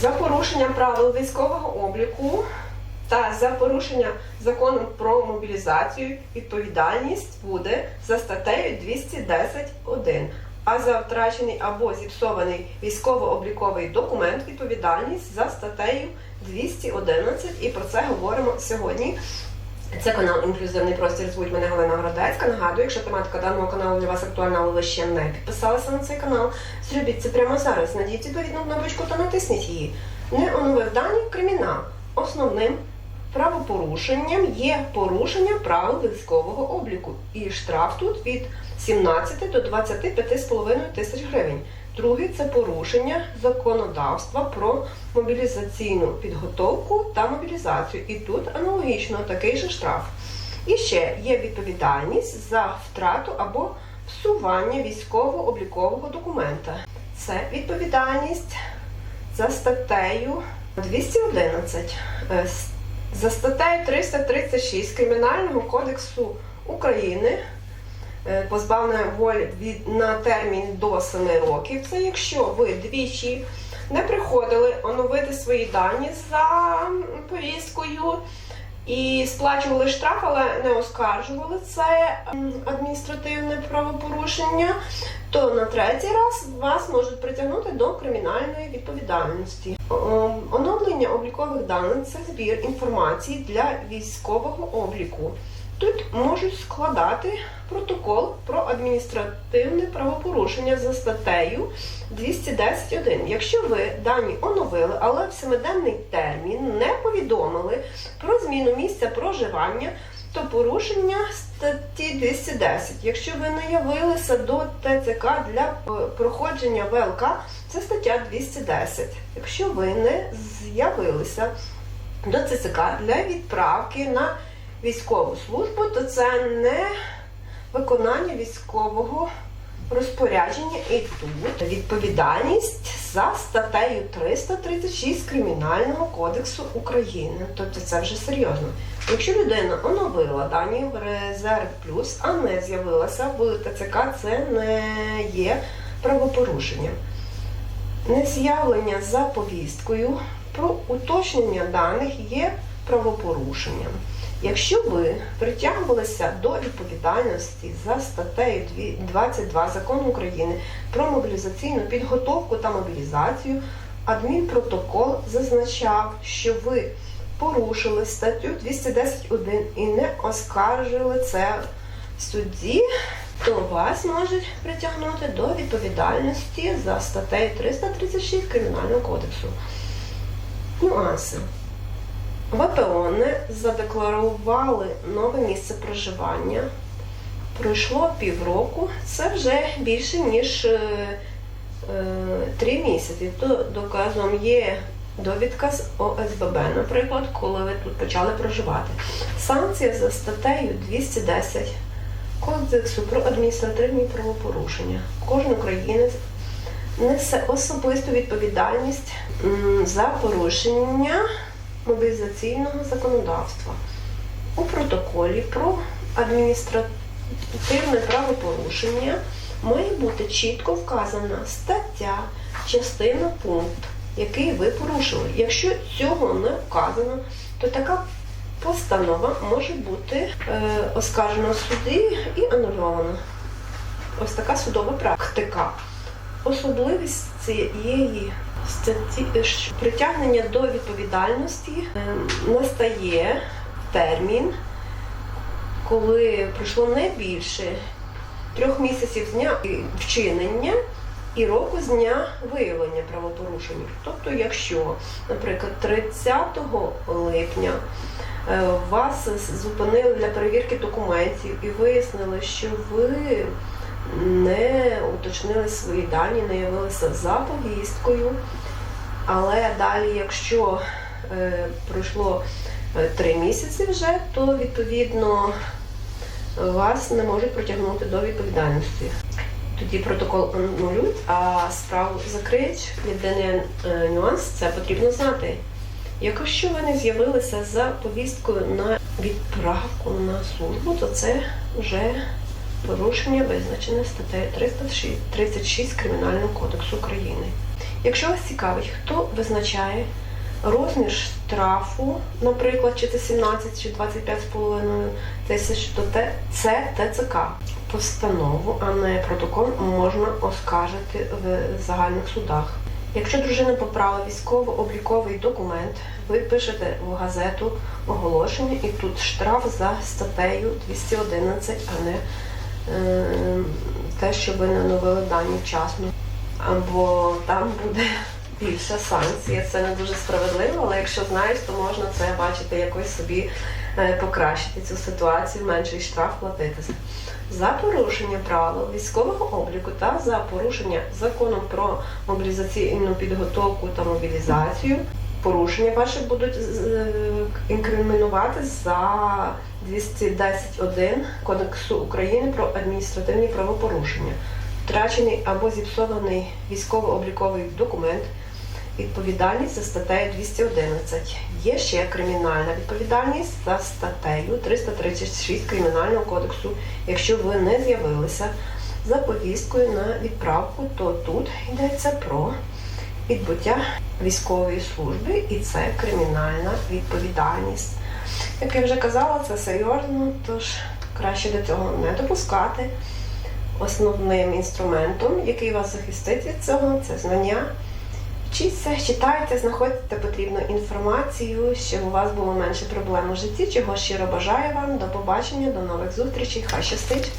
За порушення правил військового обліку та за порушення закону про мобілізацію відповідальність буде за статтею 210.1. А за втрачений або зіпсований військово-обліковий документ відповідальність за статтею 211. І про це говоримо сьогодні. Це канал Інклюзивний простір. Звуть мене Галина Городецька. Нагадую, якщо тематика даного каналу для вас актуальна, але ви ще не підписалися на цей канал, зробіть це прямо зараз. Надійте відповідну кнопочку та натисніть її. Не оновив дані кримінал. Основним правопорушенням є порушення правил військового обліку. І штраф тут від 17 до 25,5 тисяч гривень. Другий це порушення законодавства про мобілізаційну підготовку та мобілізацію. І тут аналогічно такий же штраф. І ще є відповідальність за втрату або всування військово-облікового документа. Це відповідальність за статтею 211. Е, За статтею 336 Кримінального кодексу України позбавлення волі від на термін до 7 років. Це якщо ви двічі не приходили оновити свої дані за повісткою і сплачували штраф, але не оскаржували це адміністративне правопорушення, то на третій раз вас можуть притягнути до кримінальної відповідальності. Оновлення облікових даних це збір інформації для військового обліку. Тут можуть складати протокол про адміністративне правопорушення за статтею 210.1. Якщо ви дані оновили, але в семиденний термін не повідомили про зміну місця проживання, то порушення статті 210. Якщо ви не явилися до ТЦК для е, проходження ВЛК, це стаття 210. Якщо ви не з'явилися до ТЦК для відправки на військову службу, то це не виконання військового розпорядження і тут відповідальність за статтею 336 Кримінального кодексу України. Тобто це вже серйозно. Якщо людина оновила дані в резерв плюс, а не з'явилася в ТЦК, це не є правопорушенням. Нез'явлення за повісткою про уточнення даних є правопорушенням. Якщо ви притягувалися до відповідальності за статтею 22 закону України про мобілізаційну підготовку та мобілізацію, адмінпротокол зазначав, що ви порушили статтю 210.1 і не оскаржили це в суді, то вас можуть притягнути до відповідальності за статтею 336 Кримінального кодексу. Нюанси. ВПО не задекларували нове місце проживання. Пройшло півроку, це вже більше, ніж е, е, три місяці. То доказом є довідка з ОСББ, наприклад, коли ви тут почали проживати. Санкція за статтею 210 Кодексу про адміністративні правопорушення. Кожен українець несе особисту відповідальність за порушення мобілізаційного законодавства. У протоколі про адміністративне правопорушення має бути чітко вказана стаття, частина, пункт, який ви порушили. Якщо цього не вказано, то така постанова може бути е, оскаржена в суді і анульована. Ось така судова практика. Особливість цієї статті що притягнення до відповідальності е, настає термін, коли пройшло не більше трьох місяців з дня вчинення і року з дня виявлення правопорушення. Тобто, якщо, наприклад, 30 липня е, вас зупинили для перевірки документів і вияснили, що ви не уточнили свої дані, не явилися за повісткою. Але далі, якщо е, пройшло е, три місяці вже, то відповідно вас не можуть притягнути до відповідальності. Тоді протокол анулюють, а справу закриють. Єдиний е, нюанс це потрібно знати. Якщо ви не з'явилися за повісткою на відправку на службу, то це вже порушення визначене статтею 336 Кримінального кодексу України. Якщо вас цікавить, хто визначає розмір штрафу, наприклад, чи це 17, чи 25,5 тисяч, то це ТЦК. Постанову, а не протокол можна оскаржити в загальних судах. Якщо дружина поправила військово-обліковий документ, ви пишете в газету оголошення і тут штраф за статтею 211, а не те, що ви не оновили дані вчасно. Або там буде більша санкція. Це не дуже справедливо, але якщо знаєш, то можна це бачити якось собі е, покращити цю ситуацію, менший штраф платити. За порушення правил військового обліку та за порушення закону про мобілізаційну підготовку та мобілізацію. Порушення ваші будуть е, інкримінувати за 210.1 Кодексу України про адміністративні правопорушення. Втрачений або зіпсований військово-обліковий документ, відповідальність за статтею 211. Є ще кримінальна відповідальність за статтею 336 Кримінального кодексу. Якщо ви не з'явилися за повісткою на відправку, то тут йдеться про відбуття військової служби, і це кримінальна відповідальність. Як я вже казала, це серйозно, тож краще до цього не допускати. Основним інструментом, який вас захистить від цього, це знання. Вчіться, читайте, знаходьте потрібну інформацію, щоб у вас було менше проблем у житті, чого щиро бажаю вам. До побачення, до нових зустрічей. Хай щастить!